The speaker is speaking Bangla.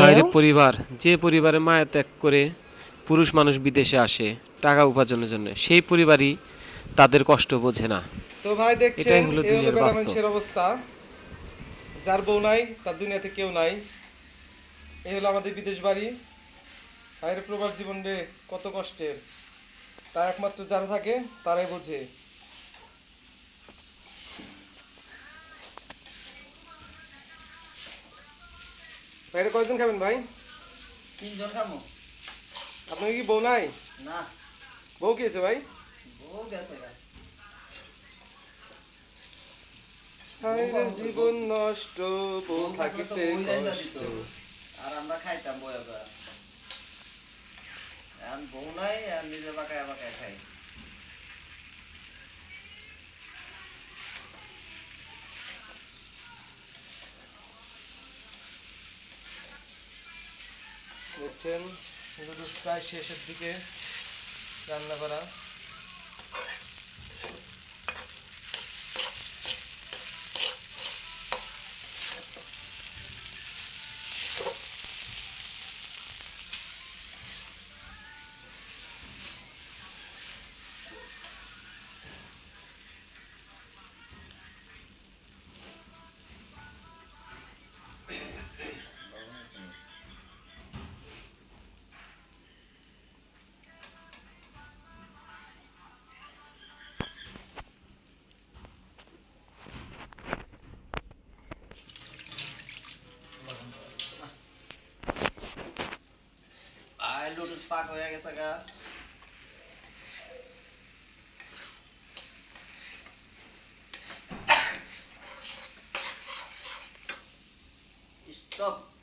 হায়রে now. পরিবার যে পরিবারে মায়া ত্যাগ করে পুরুষ মানুষ বিদেশে আসে টাকা উপার্জনের জন্য সেই পরিবারই তাদের কষ্ট বোঝে না। তো ভাই দেখছেন এটাই হলো এই হলো দুনিয়ার বাস্তব। অবস্থা। যার বউ নাই তার দুনিয়াতে কেউ নাই। এই হলো আমাদের বিদেশ বাড়ি। বাইরে প্রবাস জীবন রে কত কষ্টের। তা একমাত্র যারা থাকে তারাই বোঝে। বাইরে কয়জন খাবেন ভাই? তিনজন খামো আপনার কি বউ নাই? না। বউ কি আছে ভাই? বউ গেছে জীবন নষ্ট বউ বউ থাকিতে। কষ্ট। আর আমরা খাইতাম বয়া এখন বউ নাই আর নিজে বাঁকায় বাঁকায় খাই দেখছেন প্রায় শেষের দিকে রান্না করা। pack hoya stop.